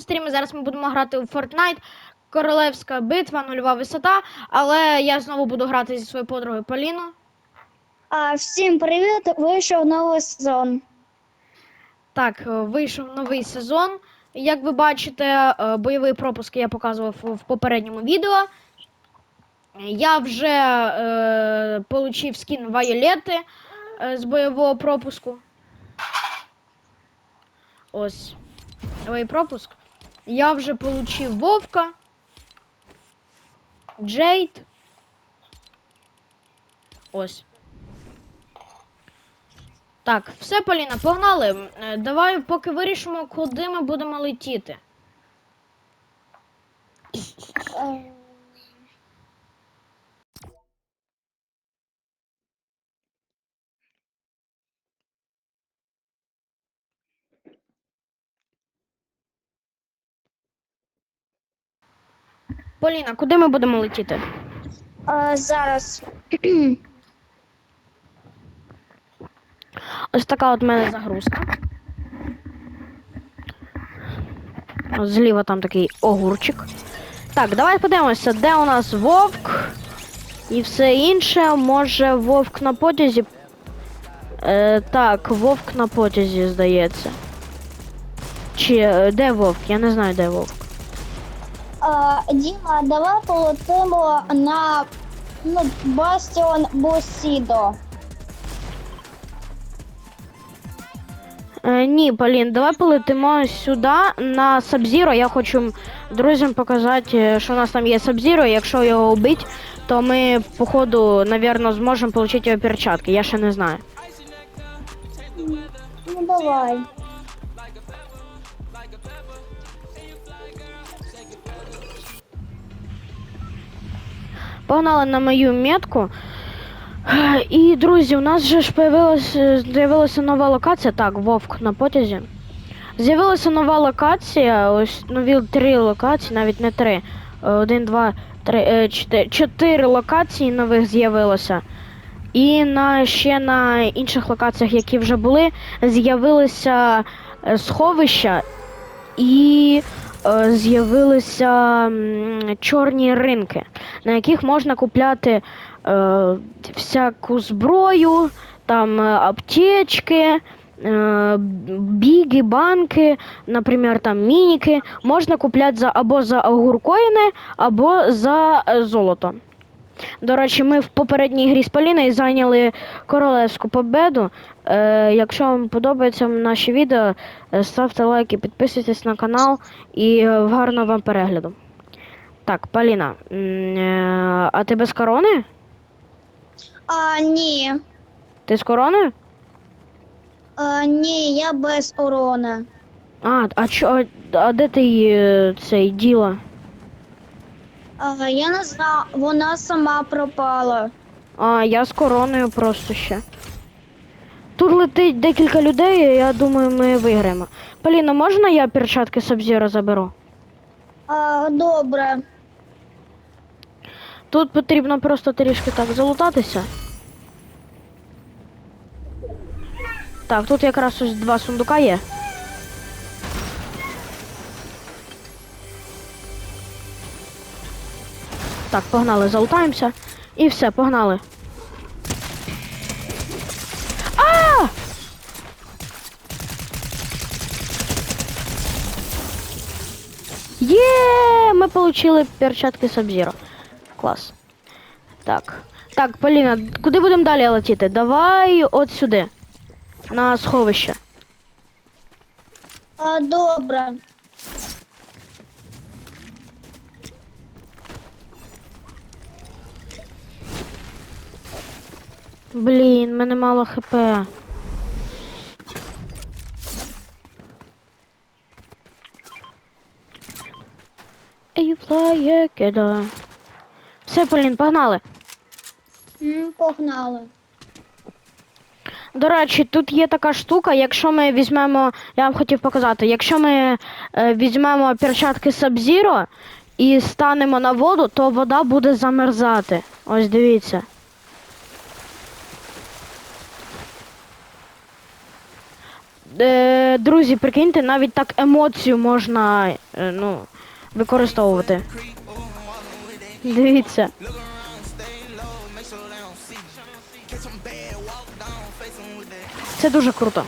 стрімі. Зараз ми будемо грати у Fortnite. Королевська битва, нульова висота. Але я знову буду грати зі своєю подругою Поліною. А, всім привіт! Вийшов новий сезон. Так, е, вийшов новий сезон. Як ви бачите, е, бойовий пропуск я показував в попередньому відео. Я вже е, получив скін Вайолети е, з бойового пропуску. Ось. Бойовий пропуск. Я вже получив Вовка. Джейд. Ось. Так, все, Поліна, погнали. Е, Давай поки вирішимо, куди ми будемо летіти. Е, Поліна, куди ми будемо летіти? а, зараз. Ось така от в мене загрузка. Зліва там такий огурчик. Так, давай подивимося, де у нас вовк і все інше. Може вовк на потязі. Е, так, вовк на потязі, здається. Чи е, де вовк? Я не знаю, де вовк. А, Діма, давай полетимо на ну, Бастіон Босідо. Е, ні, Полін, давай полетимо сюди на Сабзіро. Я хочу друзям показати, е, що у нас там є Сабзіро. Якщо його вбити, то ми, походу, навірно, зможемо отримати його перчатки. Я ще не знаю. Ну давай. Погнали на мою метку. І, друзі, у нас же ж з'явилася нова локація. Так, Вовк на потязі. З'явилася нова локація, ось нові три локації, навіть не три. Один, два, три, е, чотири, чотири локації нових з'явилося. І на, ще на інших локаціях, які вже були, з'явилися е, сховища і з'явилися чорні ринки, на яких можна купляти е, всяку зброю, там е, аптечки, е, біги, банки, наприклад, там мініки. Можна купляти за, або за огуркоїни, або за е, золото. До речі, ми в попередній грі з Поліною зайняли королевську победу. Е, якщо вам подобаються наші відео, е, ставте лайки, підписуйтесь на канал і е, гарного вам перегляду. Так, Поліна, е, а ти без корони? А, ні. Ти з короною? А, ні, я без урона. А, а, чо, а де ти її, е, цей діла? А, я не знаю, вона сама пропала. А, я з короною просто ще. Тут летить декілька людей, і я думаю, ми виграємо. Поліна, можна я перчатки Сабзіро заберу? А, добре. Тут потрібно просто трішки так залутатися. Так, тут якраз ось два сундука є. Так, погнали, залутаємося. І все, погнали. А! Є! Ми отримали перчатки Сабзіро. Клас. Так. Так, Поліна, куди будемо далі летіти? Давай от сюди. На сховище. А, добре. Блін, мене мало хп. Ей, флає, кида. Все, Полін, погнали. М, погнали. До речі, тут є така штука, якщо ми візьмемо, я вам хотів показати, якщо ми е, візьмемо перчатки Sub-Zero і станемо на воду, то вода буде замерзати. Ось дивіться. Е, друзі, прикиньте, навіть так емоцію можна е, ну, використовувати. Дивіться. Це дуже круто.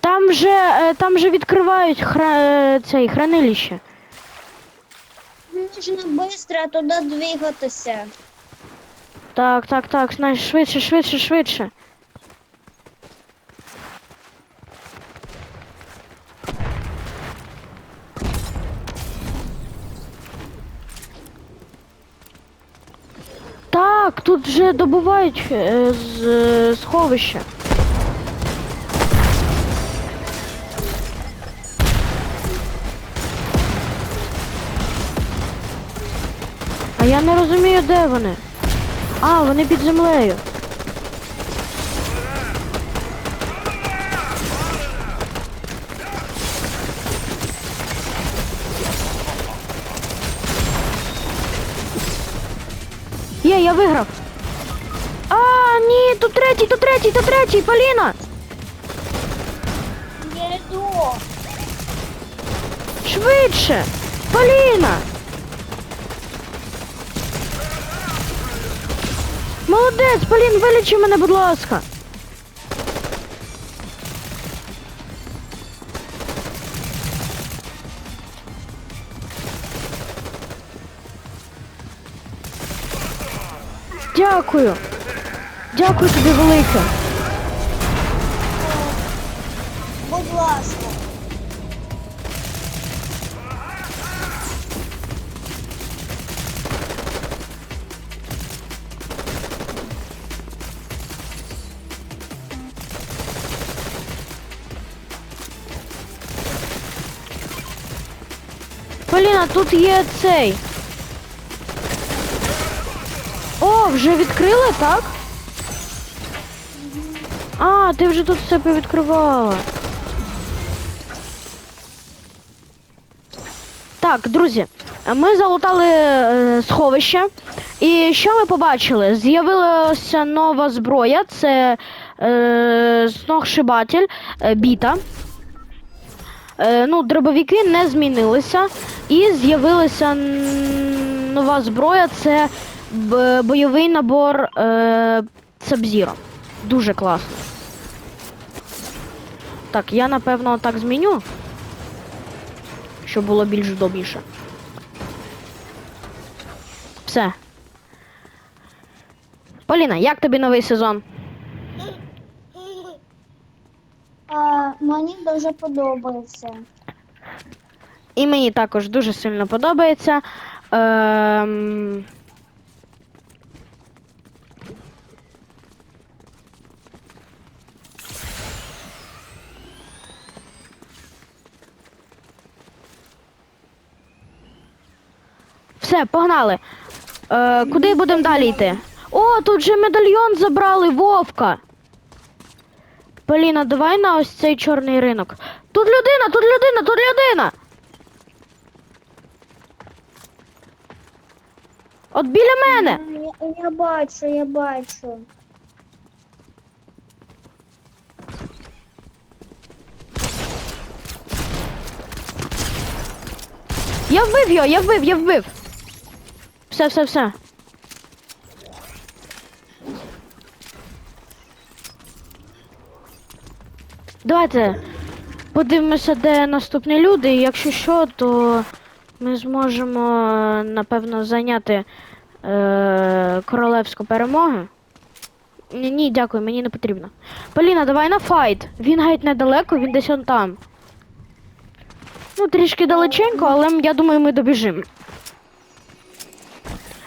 Там же, е, там же відкривають хра... е, цей хранилище. Нужно швидко туди двигатися. Так, так, так, знаєш, швидше, швидше, швидше. Так, тут же добувають е, з е, сховища. А я не розумію, де вони. А, вони під землею. Є, я виграв. А, ні, тут третій, тут третій, тут третій, Поліна! Я йду. Швидше! Поліна! Молодець, Полін, вилічи мене, будь ласка. Дякую. Дякую тобі велике. Поліна, тут є цей. О, вже відкрили, так? А, ти вже тут все повідкривала. Так, друзі, ми залутали е, сховище. І що ми побачили? З'явилася нова зброя, це е, сногсшибатель, е, біта. Е, ну, дробовики не змінилися. І з'явилася нова зброя, це бойовий набор е, Сабзіро. Дуже класно. Так, я напевно так зміню. Щоб було більш удобніше. Все. Поліна, як тобі новий сезон? Мені дуже подобається. І мені також дуже сильно подобається. Ем... Все, погнали. Е, куди будемо далі йти? О, тут же медальйон забрали Вовка. Поліна, давай на ось цей чорний ринок. Тут людина, тут людина, тут людина. От біля мене. Я, я бачу, я бачу. Я вбив його, я вбив, я вбив. Все, все, все. Давайте подивимося, де наступні люди. і Якщо що, то ми зможемо, напевно, зайняти е- королевську перемогу. Ні, ні, дякую, мені не потрібно. Поліна, давай на файт. Він геть недалеко, він десь он там. Ну, трішки далеченько, але я думаю, ми добіжимо.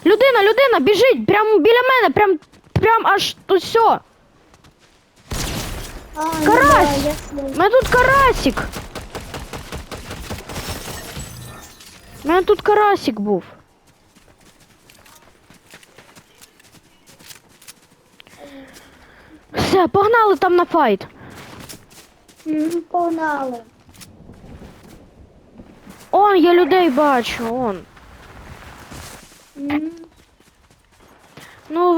Людина, людина, біжить! Прямо біля мене, прям, прям аж тут все. А, Карась! Я, да, У мене тут карасик. У мене тут карасик був. Все, погнали там на файт. Погнали. Он, я людей бачу, он. М, Ну,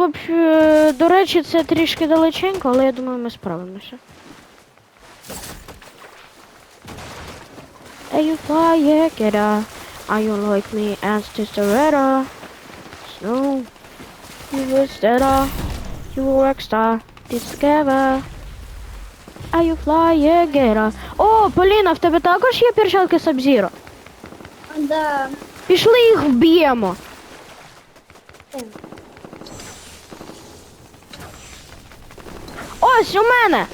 вообще, до речі, це трішки далеченько, але я думаю, ми справимося. Hey, you fly, yeah, get up. Are you like me as Tisseretta? Snow. You were Stella. You were rockstar. Discover. Are you fly, yeah, get up. О, Поліна, в тебе також є перчатки Сабзіро? Да. Пішли їх вб'ємо. Ось у мене.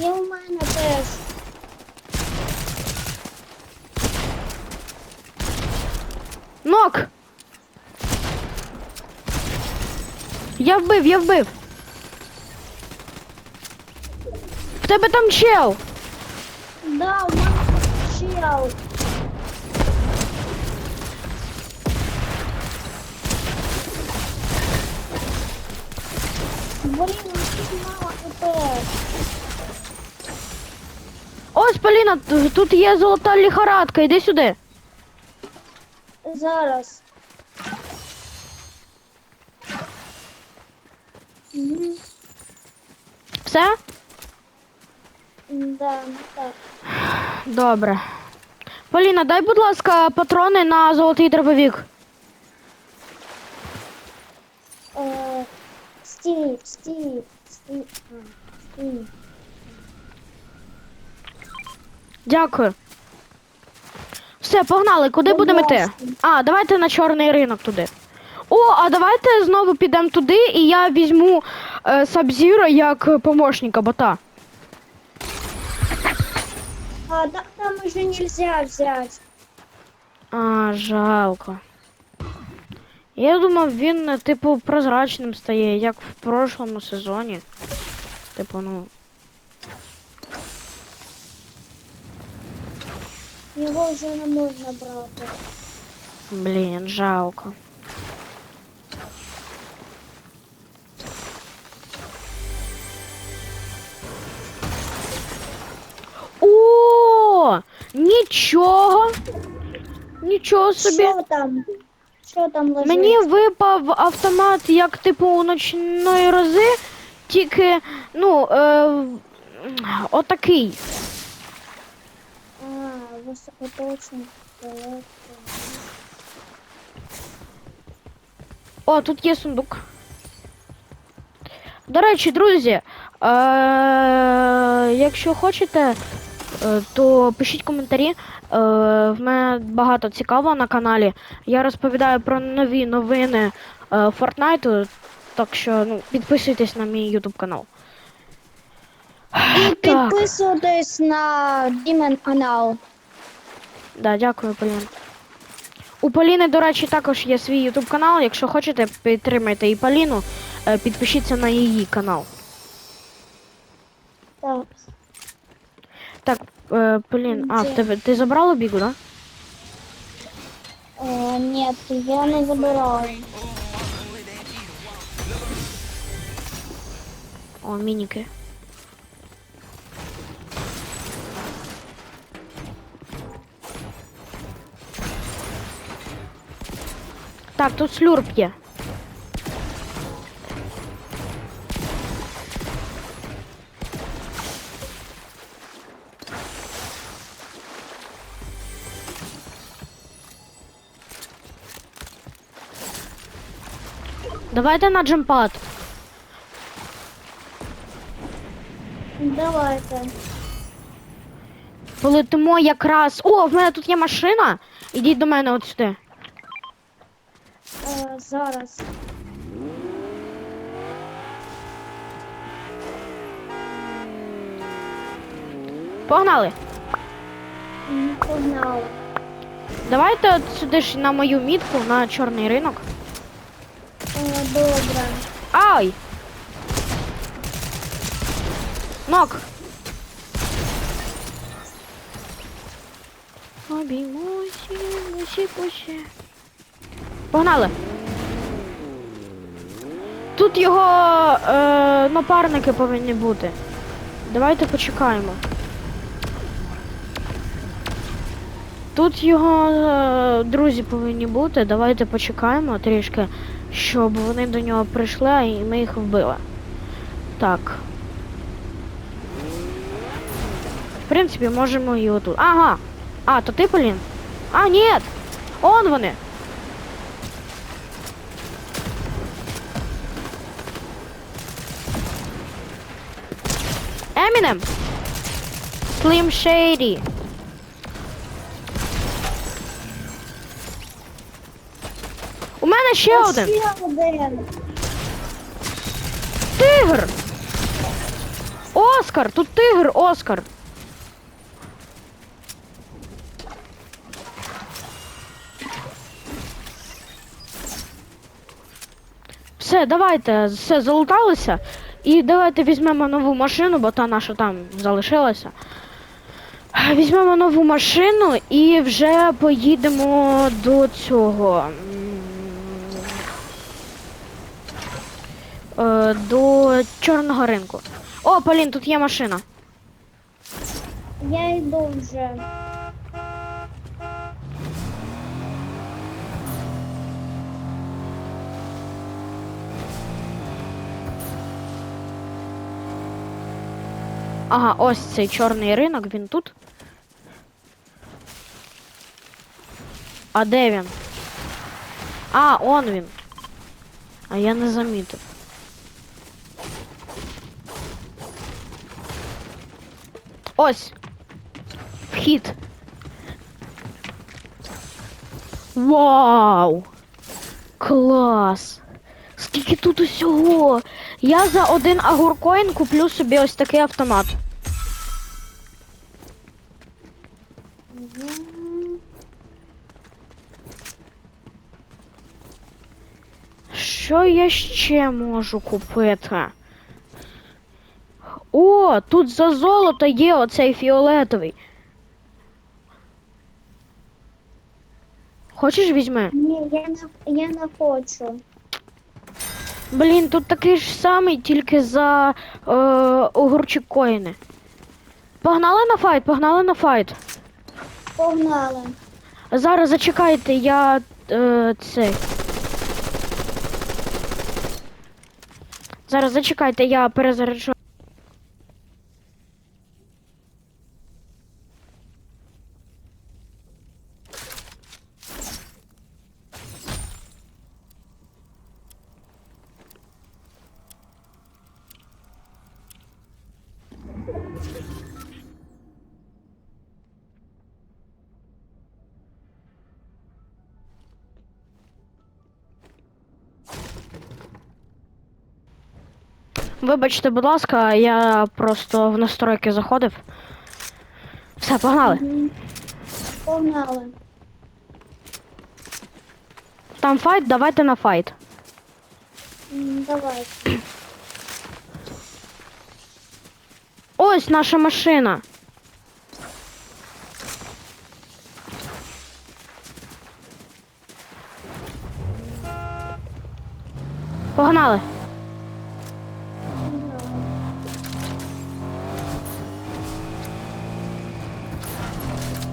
І у мене теж. Нок. Я вбив, я вбив. В тебе там чел. Да, у мене чел. Блін, у мене мало ХП. Ось, Поліна, т- тут є золота ліхорадка, іди сюди. Зараз. Мгм. Все? Да, так. Добре. Поліна, дай, будь ласка, патрони на золотий дробовик. Е, Стів, Стів, а, Стів. Дякую. Все, погнали, куди Будь будемо йти? А, давайте на чорний ринок туди. О, а давайте знову підемо туди, і я візьму е, Сабзіро як помощника бота. А, да, там уже нельзя взять. А, жалко. Я думав, він, е, типу, прозрачним стає, як в прошлому сезоні. Типу, ну. Його вже не можна брати. Блін, жалко. О! Нічого! Нічого собі. Що там? Що там лежить? Мені випав автомат як типу у ночної рози, тільки, ну, е, отакий. А, високоточний електро. О, тут є сундук. До речі, друзі, е- якщо хочете, е, то пишіть коментарі. Е- в мене багато цікавого на каналі. Я розповідаю про нові новини е, Фортнайту, так що ну, підписуйтесь на мій YouTube канал. І Так. підписуйтесь на Дімен канал. Да, дякую, Полін. У Поліни, до речі, також є свій YouTube канал. Якщо хочете, підтримайте і Поліну, е, підпишіться на її канал. Так. Так, е, Полін, а, Де? тебе забрала бігу, да? Е, ні, я не забирала. О, мініки. Так, тут слюрп є. Давайте на джемпад. Давайте. Полетимо якраз. О, в мене тут є машина. Ідіть до мене от сюди. Е, зараз. Погнали. М, Погнали. Давайте от сюди ж на мою мітку на чорний ринок. Е, добре. Ай! Нок! Обіймуся, мусі пуще. Погнали! Тут його е, напарники повинні бути. Давайте почекаємо. Тут його е, друзі повинні бути. Давайте почекаємо трішки, щоб вони до нього прийшли, і ми їх вбили. Так. В принципі, можемо і отут. Ага. А, то ти, Полін? А, ні! Он вони! Eminem! Slim Shady. Мене ще один. Тигр! Оскар! Тут тигр, Оскар! Все, давайте, все, залуталися. І давайте візьмемо нову машину, бо та наша там залишилася. Візьмемо нову машину і вже поїдемо до цього. Е, До чорного ринку. О, Полін, тут є машина. Я йду вже. Ага, ось цей чорний ринок, він тут. А де він? А, он він. А я не замітив. Ось. Вхід. Вау! Клас! Скільки тут усього! Я за один агуркоін куплю собі ось такий автомат. Що я ще можу купити? О, тут за золото є оцей фіолетовий. Хочеш візьми? Ні, я не, я не хочу. Блін, тут такий ж самий, тільки за е, огурчик коїни. Погнали на файт, погнали на файт. Погнали. Зараз зачекайте, я е, цей. Зараз зачекайте, я перезаряджу. Вибачте, будь ласка, я просто в настройки заходив. Все, погнали. Мгм. Погнали. Там файт, давайте на файт. М, Давай. Ось наша машина. Погнали.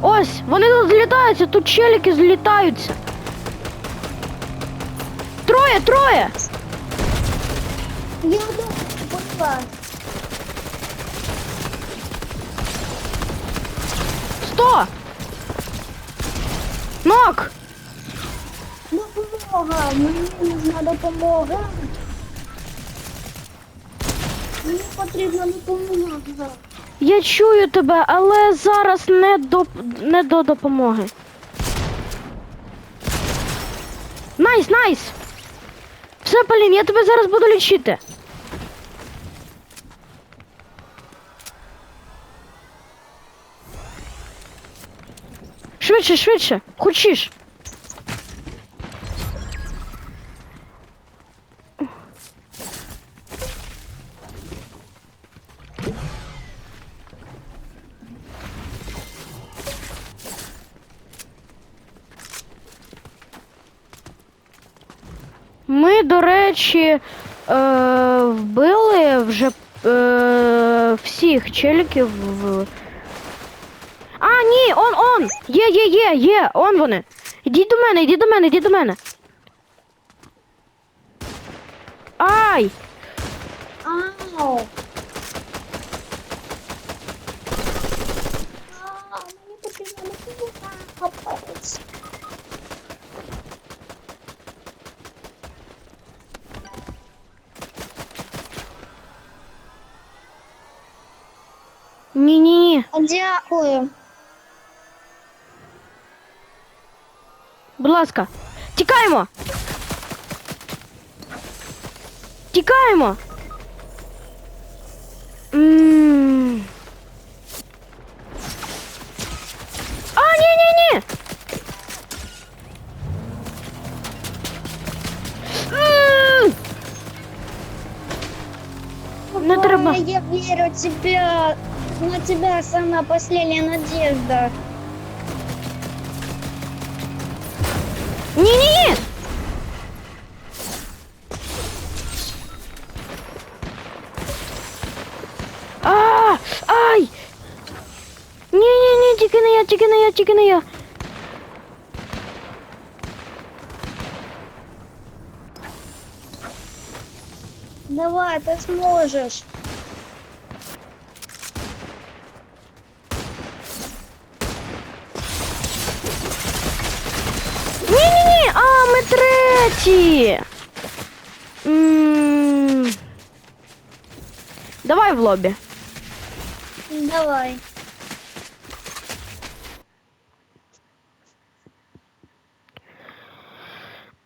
Ось, вони тут злітаються, тут челіки злітаються. Троє, троє! Я йду. Будь Сто! Нок! Допомога. Мені нужна допомога. Мені потрібна допомога. Я чую тебе, але зараз не до, не до допомоги. Найс, найс! Все, Полін, я тебе зараз буду лічити. Швидше, швидше, хочеш. Речі, е, вбили вже е, всіх челіків в. А, ні, он, он! Є, є, є, є, он вони. Ідіть до мене, ідіть до мене, ідіть до мене. Ай! Ау. Мені потрібно допомога. Капець. Ні, ні, ні. Дякую. Будь ласка. Тікаємо! Тікаємо! М. А, ні, ні, ні! М. Не треба. Ой, Я верю в тебя. На тебя самая последняя надежда. Ні, ні, ні! А, ай! Ні, ні, ні, тільки не я, тільки не я, тільки не я. Давай, ты сможешь. треті. М. Давай в лобі. Давай.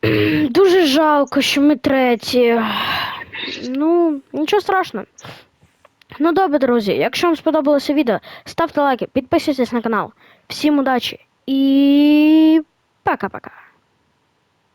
Дуже жалко, що ми треті. Ну, нічого страшного. Ну добре, друзі, якщо вам сподобалося відео, ставте лайки, підписуйтесь на канал. Всім удачі і пока-пока.